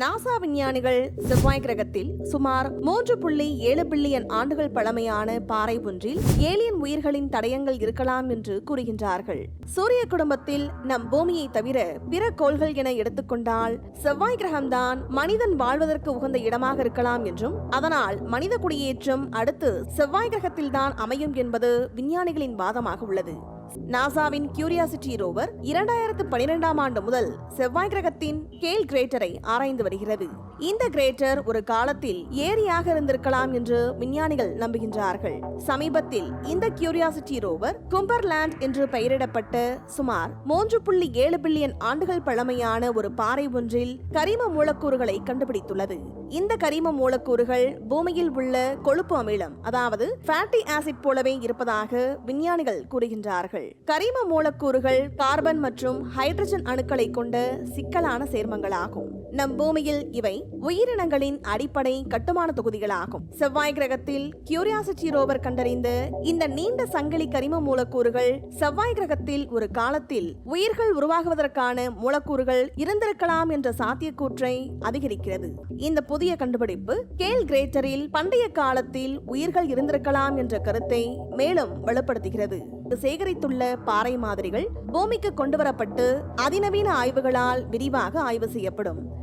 NASA விஞ்ஞானிகள் செவ்வாய் கிரகத்தில் சுமார் மூன்று புள்ளி ஏழு பில்லியன் ஆண்டுகள் பழமையான பாறை ஒன்றில் ஏலியன் உயிர்களின் தடயங்கள் இருக்கலாம் என்று கூறுகின்றார்கள். சூரிய குடும்பத்தில் நம் பூமியை தவிர பிற கோள்கள் என எடுத்துக்கொண்டால் செவ்வாய் கிரகம்தான் மனிதன் வாழ்வதற்கு உகந்த இடமாக இருக்கலாம் என்றும் அதனால் மனித குடியேற்றம் அடுத்து செவ்வாய் கிரகத்தில்தான் அமையும் என்பது விஞ்ஞானிகளின் வாதமாக உள்ளது. நாசாவின் கியூரியாசிட்டி ரோவர் இரண்டாயிரத்து பனிரெண்டாம் ஆண்டு முதல் செவ்வாய் கிரகத்தின் கேல் கிரேட்டரை ஆராய்ந்து வருகிறது. இந்த கிரேட்டர் ஒரு காலத்தில் ஏரியாக இருந்திருக்கலாம் என்று விஞ்ஞானிகள் நம்புகின்றார்கள். சமீபத்தில் இந்த கியூரியாசிட்டி ரோவர் கும்பர்லாண்ட் என்று பெயரிடப்பட்டு சுமார் மூன்று புள்ளி ஏழு பில்லியன் ஆண்டுகள் பழமையான ஒரு பாறை ஒன்றில் கரிம மூலக்கூறுகளை கண்டுபிடித்துள்ளது. இந்த கரிம மூலக்கூறுகள் பூமியில் உள்ள கொழுப்பு அமிலம் அதாவது ஃபேட்டி ஆசிட் போலவே இருப்பதாக விஞ்ஞானிகள் கூறுகின்றார்கள். கரிம மூலக்கூறுகள் கார்பன் மற்றும் ஹைட்ரஜன் அணுக்களை கொண்ட சிக்கலான சேர்மங்களாகும். நம் பூமியில் இவை உயிரினங்களின் அடிப்படை கட்டுமான தொகுதிகளாகும். செவ்வாய் கிரகத்தில் கியூரியாசிட்டி ரோவர் கண்டறிந்த இந்த நீண்ட சங்கிலி கரிம மூலக்கூறுகள் செவ்வாய் கிரகத்தில் ஒரு காலத்தில் உயிர்கள் உருவாகுவதற்கான மூலக்கூறுகள் இருந்திருக்கலாம் என்ற சாத்தியக்கூற்றை அதிகரிக்கிறது. இந்த புதிய கண்டுபிடிப்பு கேல் கிரேட்டரில் பண்டைய காலத்தில் உயிர்கள் இருந்திருக்கலாம் என்ற கருத்தை மேலும் வலுப்படுத்துகிறது சேகரித்துள்ள பாறை மாதிரிகள் பூமிக்கு கொண்டுவரப்பட்டு அதிநவீன ஆய்வுகளால் விரிவாக ஆய்வு செய்யப்படும்.